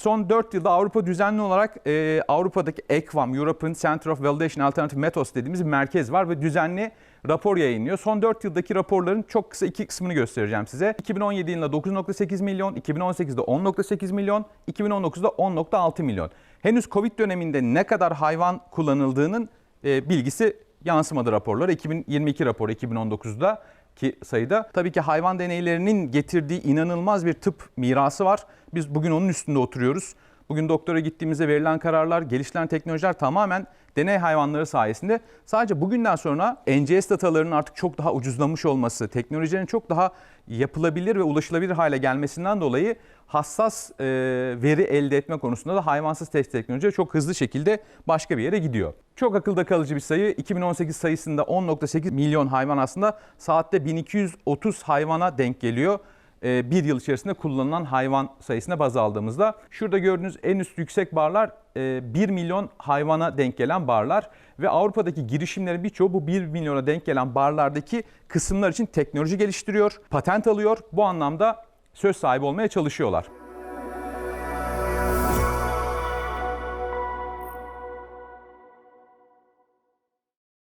Son 4 yılda Avrupa düzenli olarak e, Avrupa'daki ECVAM, European Center of Validation Alternative Methods dediğimiz bir merkez var ve düzenli rapor yayınlıyor. Son 4 yıldaki raporların çok kısa iki kısmını göstereceğim size. 2017 yılında 9.8 milyon, 2018'de 10.8 milyon, 2019'da 10.6 milyon. Henüz Covid döneminde ne kadar hayvan kullanıldığının e, bilgisi yansımadı raporlara. 2022 raporu 2019'da ki sayıda. Tabii ki hayvan deneylerinin getirdiği inanılmaz bir tıp mirası var. Biz bugün onun üstünde oturuyoruz. Bugün doktora gittiğimizde verilen kararlar, geliştirilen teknolojiler tamamen deney hayvanları sayesinde. Sadece bugünden sonra NGS datalarının artık çok daha ucuzlamış olması, teknolojilerin çok daha yapılabilir ve ulaşılabilir hale gelmesinden dolayı hassas e, veri elde etme konusunda da hayvansız test teknoloji çok hızlı şekilde başka bir yere gidiyor. Çok akılda kalıcı bir sayı. 2018 sayısında 10.8 milyon hayvan aslında saatte 1230 hayvana denk geliyor bir yıl içerisinde kullanılan hayvan sayısına baz aldığımızda. Şurada gördüğünüz en üst yüksek barlar e, 1 milyon hayvana denk gelen barlar ve Avrupa'daki girişimlerin birçoğu bu 1 milyona denk gelen barlardaki kısımlar için teknoloji geliştiriyor, patent alıyor. Bu anlamda söz sahibi olmaya çalışıyorlar.